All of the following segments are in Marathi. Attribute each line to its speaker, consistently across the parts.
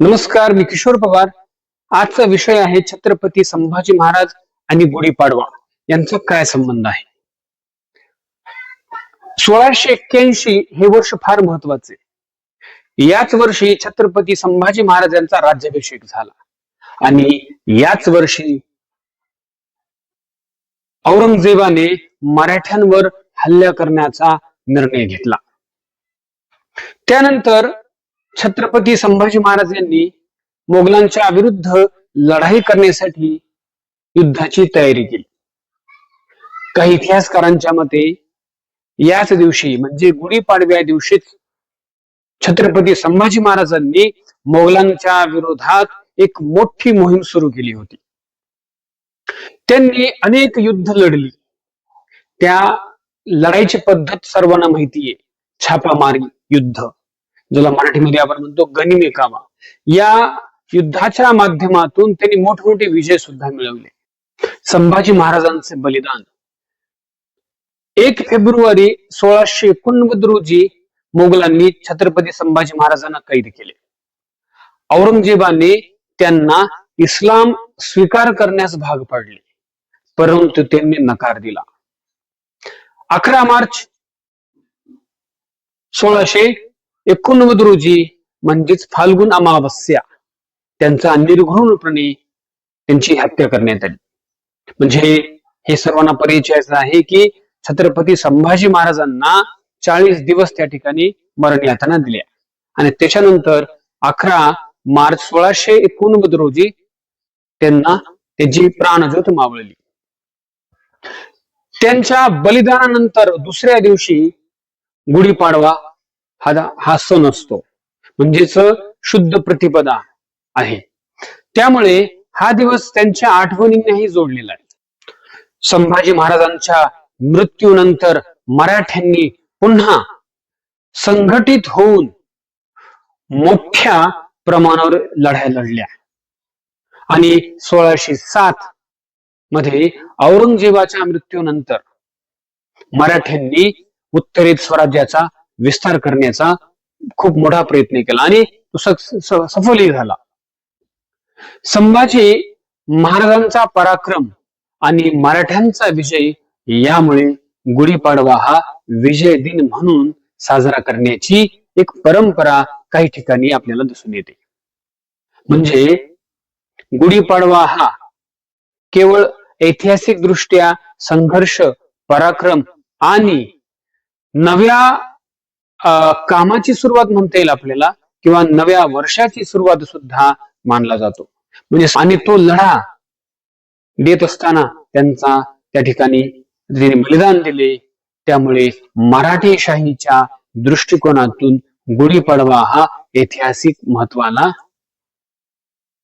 Speaker 1: नमस्कार मी किशोर पवार. आजचा विषय आहे छत्रपती संभाजी महाराज आणि गुढीपाडवा यांचा काय संबंध आहे? सोळाशे एक्क्याऐंशी हे वर्ष फार महत्त्वाचे. याच वर्षी छत्रपती संभाजी महाराज यांचा राज्याभिषेक झाला. आणि याच वर्षी औरंगजेबाने मराठ्यांवर हल्ला करण्याचा निर्णय घेतला. त्यानंतर छत्रपती संभाजी महाराज यांनी मोगलांच्या विरुद्ध लढाई करण्यासाठी युद्धाची तयारी केली. काही इतिहासकारांच्या मते याच दिवशी म्हणजे गुढीपाडव्या दिवशीच छत्रपती संभाजी महाराजांनी मोगलांच्या विरोधात एक मोठी मोहीम सुरू केली होती. त्यांनी अनेक युद्ध लढली. त्या लढाईची पद्धत सर्वांना माहिती आहे छापामारी युद्ध. ज्याला मराठीमध्ये आपण म्हणतो गनिमी कामा. या युद्धाच्या माध्यमातून त्यांनी मोठमोठे विजय सुद्धा मिळवले. संभाजी महाराजांचे बलिदान. एक फेब्रुवारी सोळाशे एकोणनव्वद रोजी मोगलांनी छत्रपती संभाजी महाराजांना कैद केले. औरंगजेबाने त्यांना इस्लाम स्वीकार करण्यास भाग पाडले परंतु त्यांनी नकार दिला. अकरा मार्च सोळाशे एकोणनव्वद रोजी म्हणजेच फाल्गुन अमावस्या त्यांचा निर्घृणपणे त्यांची हत्या करण्यात आली. म्हणजे हे सर्वांना परिचयाचं आहे की छत्रपती संभाजी महाराजांना चाळीस दिवस त्या ठिकाणी मरण यातना दिल्या. आणि त्याच्यानंतर अकरा मार्च सोळाशे एकोणनव्वद रोजी त्यांना त्यांची प्राणज्योत मावळली. त्यांच्या बलिदानानंतर दुसऱ्या दिवशी गुढीपाडवा हा हा सण असतो. म्हणजेच शुद्ध प्रतिपदा आहे. त्यामुळे हा दिवस त्यांच्या आठवणींनाही जोडलेला आहे. संभाजी महाराजांच्या मृत्यूनंतर मराठ्यांनी पुन्हा संघटित होऊन मोठ्या प्रमाणावर लढाया लढल्या. आणि सोळाशे सात मध्ये औरंगजेबाच्या मृत्यूनंतर मराठ्यांनी उत्तरेत स्वराज्याचा विस्तार करण्याचा खूप मोठा प्रयत्न केला आणि तो सफलही झाला. संभाजी महाराजांचा पराक्रम आणि मराठ्यांचा विजय यामुळे गुढीपाडवा हा विजय दिन म्हणून साजरा करण्याची एक परंपरा काही ठिकाणी आपल्याला दिसून येते. म्हणजे गुढीपाडवा हा केवळ ऐतिहासिक दृष्ट्या संघर्ष पराक्रम आणि नव्या कामाची सुरुवात म्हणता येईल आपल्याला किंवा नव्या वर्षाची सुरुवात सुद्धा मानला जातो. म्हणजे आणि तो लढा देत असताना त्यांचा त्या ठिकाणी बलिदान दिले त्यामुळे मराठी शाहीच्या दृष्टिकोनातून गुढीपाडवा हा ऐतिहासिक महत्वाला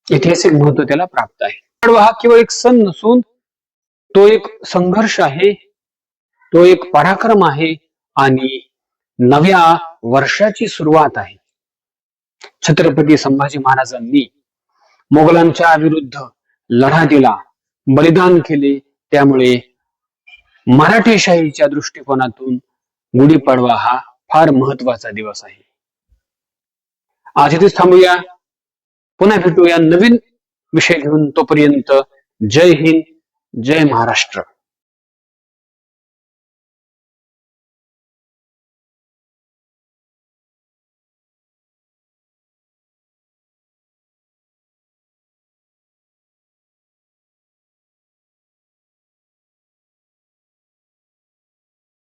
Speaker 1: ऐतिहासिक महत्त्व त्याला प्राप्त आहे. पाडवा हा केवळ एक सण नसून तो एक संघर्ष आहे तो एक पराक्रम आहे आणि नव्या वर्षाची सुरुवात आहे. छत्रपती संभाजी महाराजांनी मोगलांच्या विरुद्ध लढा दिला बलिदान केले त्यामुळे मराठीशाहीच्या दृष्टिकोनातून गुढीपाडवा हा फार महत्त्वाचा दिवस आहे. आज इथेच थांबूया. पुन्हा भेटूया नवीन विषय घेऊन. तोपर्यंत जय हिंद जय महाराष्ट्र.